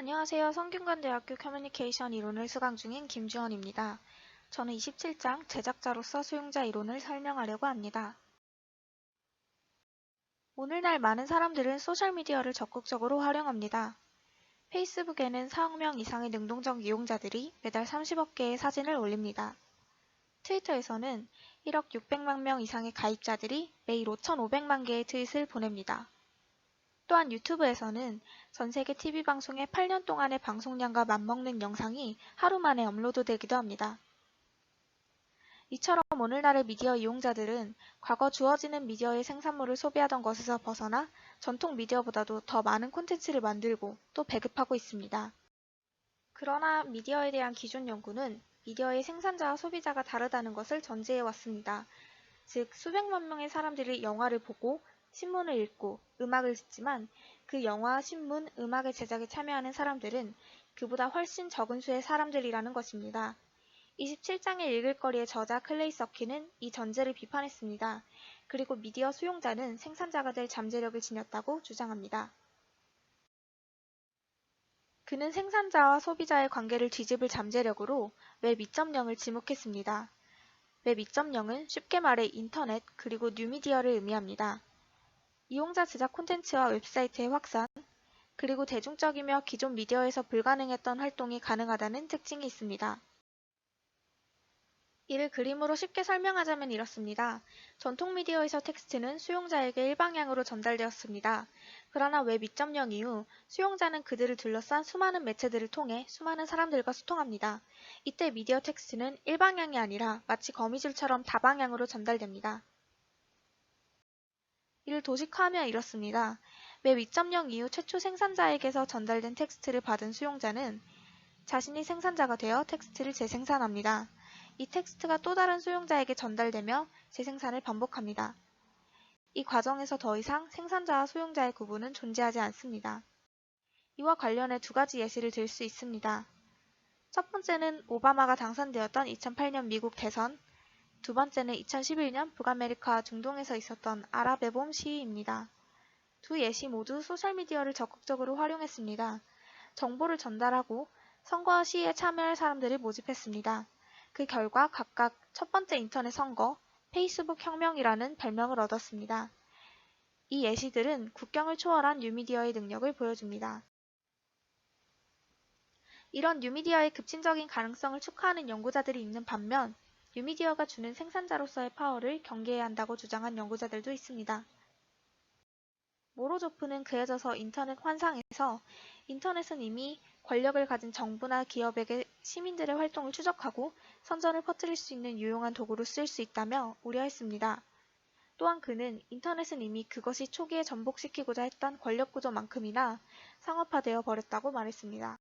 안녕하세요. 성균관대학교 커뮤니케이션 이론을 수강 중인 김주원입니다. 저는 27장 제작자로서 수용자 이론을 설명하려고 합니다. 오늘날 많은 사람들은 소셜미디어를 적극적으로 활용합니다. 페이스북에는 4억 명 이상의 능동적 이용자들이 매달 30억 개의 사진을 올립니다. 트위터에서는 1억 600만 명 이상의 가입자들이 매일 5,500만 개의 트윗을 보냅니다. 또한 유튜브에서는 전 세계 TV 방송의 8년 동안의 방송량과 맞먹는 영상이 하루 만에 업로드되기도 합니다. 이처럼 오늘날의 미디어 이용자들은 과거 주어지는 미디어의 생산물을 소비하던 것에서 벗어나 전통 미디어보다도 더 많은 콘텐츠를 만들고 또 배급하고 있습니다. 그러나 미디어에 대한 기존 연구는 미디어의 생산자와 소비자가 다르다는 것을 전제해 왔습니다. 즉, 수백만 명의 사람들이 영화를 보고 신문을 읽고 음악을 듣지만 그 영화, 신문, 음악의 제작에 참여하는 사람들은 그보다 훨씬 적은 수의 사람들이라는 것입니다. 27장의 읽을 거리의 저자 클레이 서키는 이 전제를 비판했습니다. 그리고 미디어 수용자는 생산자가 될 잠재력을 지녔다고 주장합니다. 그는 생산자와 소비자의 관계를 뒤집을 잠재력으로 웹 2.0을 지목했습니다. 웹 2.0은 쉽게 말해 인터넷 그리고 뉴미디어를 의미합니다. 이용자 제작 콘텐츠와 웹사이트의 확산, 그리고 대중적이며 기존 미디어에서 불가능했던 활동이 가능하다는 특징이 있습니다. 이를 그림으로 쉽게 설명하자면 이렇습니다. 전통 미디어에서 텍스트는 수용자에게 일방향으로 전달되었습니다. 그러나 웹 2.0 이후 수용자는 그들을 둘러싼 수많은 매체들을 통해 수많은 사람들과 소통합니다. 이때 미디어 텍스트는 일방향이 아니라 마치 거미줄처럼 다방향으로 전달됩니다. 이를 도식화하면 이렇습니다. 웹 2.0 이후 최초 생산자에게서 전달된 텍스트를 받은 수용자는 자신이 생산자가 되어 텍스트를 재생산합니다. 이 텍스트가 또 다른 수용자에게 전달되며 재생산을 반복합니다. 이 과정에서 더 이상 생산자와 수용자의 구분은 존재하지 않습니다. 이와 관련해 두 가지 예시를 들 수 있습니다. 첫 번째는 오바마가 당선되었던 2008년 미국 대선, 두 번째는 2011년 북아메리카 중동에서 있었던 아랍의 봄 시위입니다. 두 예시 모두 소셜미디어를 적극적으로 활용했습니다. 정보를 전달하고 선거와 시위에 참여할 사람들을 모집했습니다. 그 결과 각각 첫 번째 인터넷 선거, 페이스북 혁명이라는 별명을 얻었습니다. 이 예시들은 국경을 초월한 뉴미디어의 능력을 보여줍니다. 이런 뉴미디어의 급진적인 가능성을 축하하는 연구자들이 있는 반면 뉴미디어가 주는 생산자로서의 파워를 경계해야 한다고 주장한 연구자들도 있습니다. 모로조프는 그해져서 인터넷 환상에서 인터넷은 이미 권력을 가진 정부나 기업에게 시민들의 활동을 추적하고 선전을 퍼뜨릴 수 있는 유용한 도구로 쓰일 수 있다며 우려했습니다. 또한 그는 인터넷은 이미 그것이 초기에 전복시키고자 했던 권력구조만큼이나 상업화되어 버렸다고 말했습니다.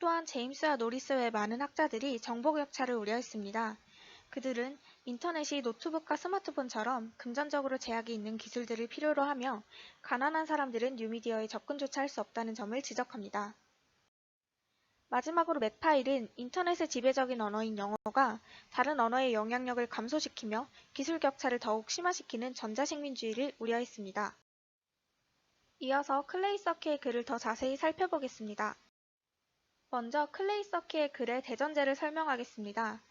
또한 제임스와 노리스 외 많은 학자들이 정보 격차를 우려했습니다. 그들은 인터넷이 노트북과 스마트폰처럼 금전적으로 제약이 있는 기술들을 필요로 하며 가난한 사람들은 뉴미디어에 접근조차 할 수 없다는 점을 지적합니다. 마지막으로 맥파일은 인터넷의 지배적인 언어인 영어가 다른 언어의 영향력을 감소시키며 기술 격차를 더욱 심화시키는 전자식민주의를 우려했습니다. 이어서 클레이 서키의 글을 더 자세히 살펴보겠습니다. 먼저 클레이 서키의 글의 대전제를 설명하겠습니다.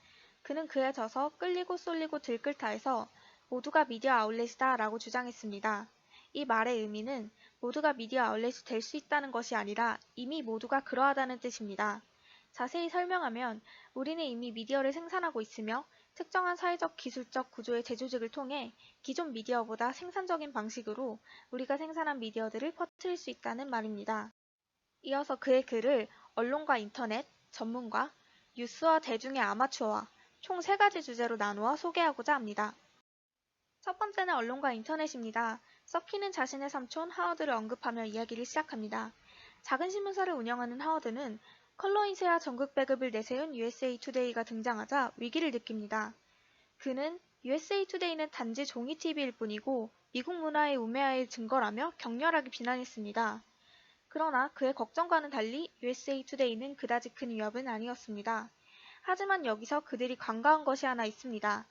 그는 그에 져서 끌리고 쏠리고 들끓다에서 모두가 미디어 아울렛이다 라고 주장했습니다. 이 말의 의미는 모두가 미디어 아울렛이 될 수 있다는 것이 아니라 이미 모두가 그러하다는 뜻입니다. 자세히 설명하면 우리는 이미 미디어를 생산하고 있으며 특정한 사회적 기술적 구조의 재조직을 통해 기존 미디어보다 생산적인 방식으로 우리가 생산한 미디어들을 퍼뜨릴 수 있다는 말입니다. 이어서 그의 글을 언론과 인터넷, 전문가, 뉴스와 대중의 아마추어와 총 세 가지 주제로 나누어 소개하고자 합니다. 첫 번째는 언론과 인터넷입니다. 서키는 자신의 삼촌 하워드를 언급하며 이야기를 시작합니다. 작은 신문사를 운영하는 하워드는 컬러 인쇄와 전국 배급을 내세운 USA 투데이가 등장하자 위기를 느낍니다. 그는 USA 투데이는 단지 종이 TV일 뿐이고 미국 문화의 우매화의 증거라며 격렬하게 비난했습니다. 그러나 그의 걱정과는 달리 USA 투데이는 그다지 큰 위협은 아니었습니다. 하지만 여기서 그들이 관가한 것이 하나 있습니다.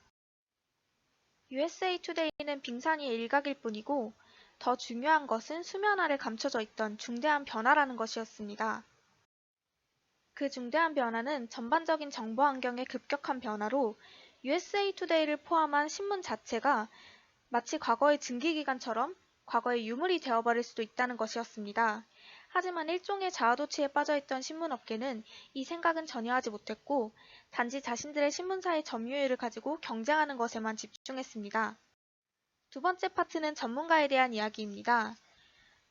USA 투데이는 빙산이의 일각일 뿐이고 더 중요한 것은 수면 아래 감춰져 있던 중대한 변화라는 것이었습니다. 그 중대한 변화는 전반적인 정보 환경의 급격한 변화로 USA 투데이를 포함한 신문 자체가 마치 과거의 증기기관처럼 과거의 유물이 되어버릴 수도 있다는 것이었습니다. 하지만 일종의 자아도취에 빠져있던 신문업계는 이 생각은 전혀 하지 못했고 단지 자신들의 신문사의 점유율을 가지고 경쟁하는 것에만 집중했습니다. 두 번째 파트는 전문가에 대한 이야기입니다.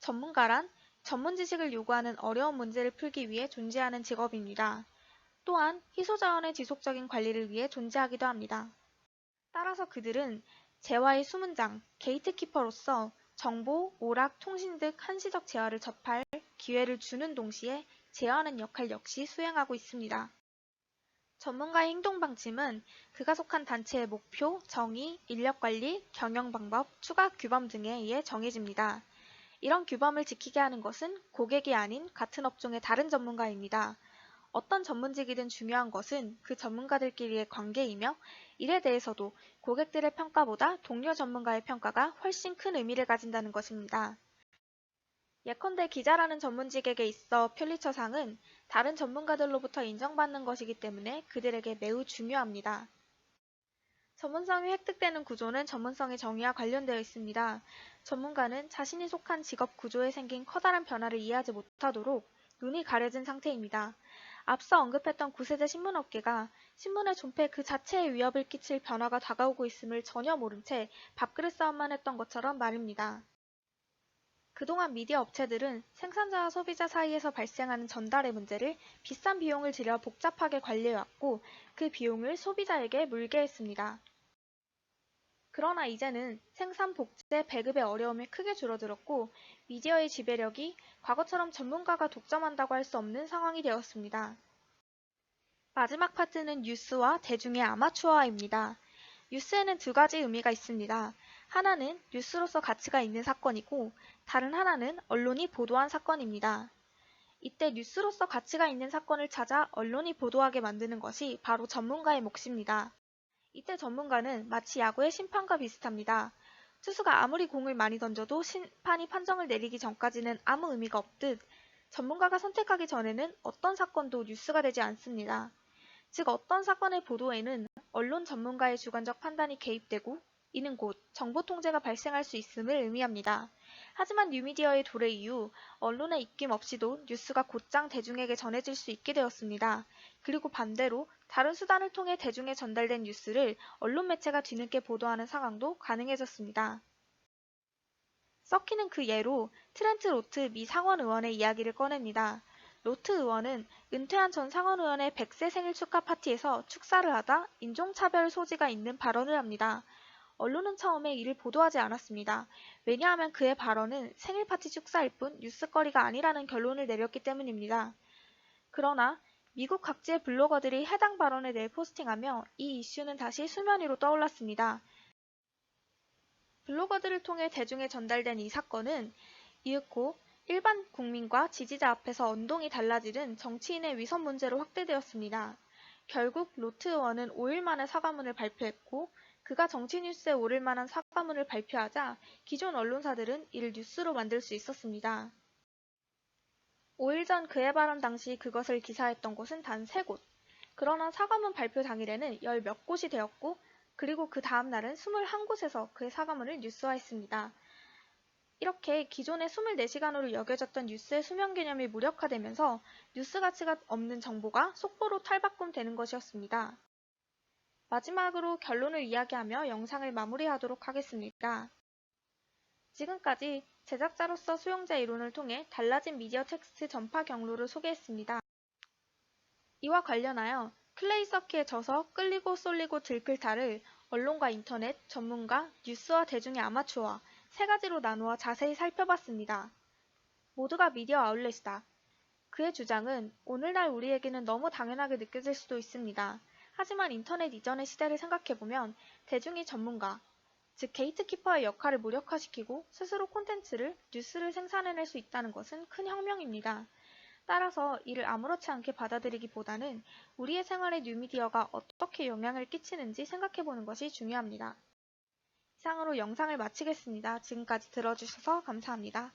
전문가란 전문 지식을 요구하는 어려운 문제를 풀기 위해 존재하는 직업입니다. 또한 희소자원의 지속적인 관리를 위해 존재하기도 합니다. 따라서 그들은 재화의 수문장, 게이트키퍼로서 정보, 오락, 통신 등 한시적 재화를 접할 기회를 주는 동시에 제어하는 역할 역시 수행하고 있습니다. 전문가의 행동 방침은 그가 속한 단체의 목표, 정의, 인력 관리, 경영 방법, 추가 규범 등에 의해 정해집니다. 이런 규범을 지키게 하는 것은 고객이 아닌 같은 업종의 다른 전문가입니다. 어떤 전문직이든 중요한 것은 그 전문가들끼리의 관계이며 이에 대해서도 고객들의 평가보다 동료 전문가의 평가가 훨씬 큰 의미를 가진다는 것입니다. 예컨대 기자라는 전문직에게 있어 퓰리처상은 다른 전문가들로부터 인정받는 것이기 때문에 그들에게 매우 중요합니다. 전문성이 획득되는 구조는 전문성의 정의와 관련되어 있습니다. 전문가는 자신이 속한 직업 구조에 생긴 커다란 변화를 이해하지 못하도록 눈이 가려진 상태입니다. 앞서 언급했던 9세대 신문업계가 신문의 존폐 그 자체에 위협을 끼칠 변화가 다가오고 있음을 전혀 모른 채 밥그릇 싸움만 했던 것처럼 말입니다. 그동안 미디어 업체들은 생산자와 소비자 사이에서 발생하는 전달의 문제를 비싼 비용을 들여 복잡하게 관리해왔고 그 비용을 소비자에게 물게 했습니다. 그러나 이제는 생산 복제 배급의 어려움이 크게 줄어들었고 미디어의 지배력이 과거처럼 전문가가 독점한다고 할 수 없는 상황이 되었습니다. 마지막 파트는 뉴스와 대중의 아마추어화입니다. 뉴스에는 두 가지 의미가 있습니다. 하나는 뉴스로서 가치가 있는 사건이고 다른 하나는 언론이 보도한 사건입니다. 이때 뉴스로서 가치가 있는 사건을 찾아 언론이 보도하게 만드는 것이 바로 전문가의 몫입니다. 이때 전문가는 마치 야구의 심판과 비슷합니다. 투수가 아무리 공을 많이 던져도 심판이 판정을 내리기 전까지는 아무 의미가 없듯 전문가가 선택하기 전에는 어떤 사건도 뉴스가 되지 않습니다. 즉 어떤 사건의 보도에는 언론 전문가의 주관적 판단이 개입되고 이는 곧 정보 통제가 발생할 수 있음을 의미합니다. 하지만 뉴미디어의 도래 이후 언론의 입김 없이도 뉴스가 곧장 대중에게 전해질 수 있게 되었습니다. 그리고 반대로 다른 수단을 통해 대중에 전달된 뉴스를 언론 매체가 뒤늦게 보도하는 상황도 가능해졌습니다. 서키는 그 예로 트렌트 로트 미 상원 의원의 이야기를 꺼냅니다. 로트 의원은 은퇴한 전 상원 의원의 100세 생일 축하 파티에서 축사를 하다 인종차별 소지가 있는 발언을 합니다. 언론은 처음에 이를 보도하지 않았습니다. 왜냐하면 그의 발언은 생일 파티 축사일 뿐 뉴스거리가 아니라는 결론을 내렸기 때문입니다. 그러나 미국 각지의 블로거들이 해당 발언에 대해 포스팅하며 이 이슈는 다시 수면 위로 떠올랐습니다. 블로거들을 통해 대중에 전달된 이 사건은 이윽고 일반 국민과 지지자 앞에서 언동이 달라지는 정치인의 위선 문제로 확대되었습니다. 결국 로트 의원은 5일 만에 사과문을 발표했고 그가 정치 뉴스에 오를 만한 사과문을 발표하자 기존 언론사들은 이를 뉴스로 만들 수 있었습니다. 5일 전 그의 발언 당시 그것을 기사했던 곳은 단 3곳. 그러나 사과문 발표 당일에는 열몇 곳이 되었고 그리고 그 다음 날은 21곳에서 그의 사과문을 뉴스화했습니다. 이렇게 기존의 24시간으로 여겨졌던 뉴스의 수면 개념이 무력화되면서 뉴스 가치가 없는 정보가 속보로 탈바꿈되는 것이었습니다. 마지막으로 결론을 이야기하며 영상을 마무리하도록 하겠습니다. 지금까지 제작자로서 수용자 이론을 통해 달라진 미디어 텍스트 전파 경로를 소개했습니다. 이와 관련하여 클레이 서키에 져서 끌리고 쏠리고 들끓다를 언론과 인터넷, 전문가, 뉴스와 대중의 아마추어 세 가지로 나누어 자세히 살펴봤습니다. 모두가 미디어 아울렛이다. 그의 주장은 오늘날 우리에게는 너무 당연하게 느껴질 수도 있습니다. 하지만 인터넷 이전의 시대를 생각해보면 대중이 전문가, 즉 게이트키퍼의 역할을 무력화시키고 스스로 콘텐츠를, 뉴스를 생산해낼 수 있다는 것은 큰 혁명입니다. 따라서 이를 아무렇지 않게 받아들이기보다는 우리의 생활에 뉴미디어가 어떻게 영향을 끼치는지 생각해보는 것이 중요합니다. 이상으로 영상을 마치겠습니다. 지금까지 들어주셔서 감사합니다.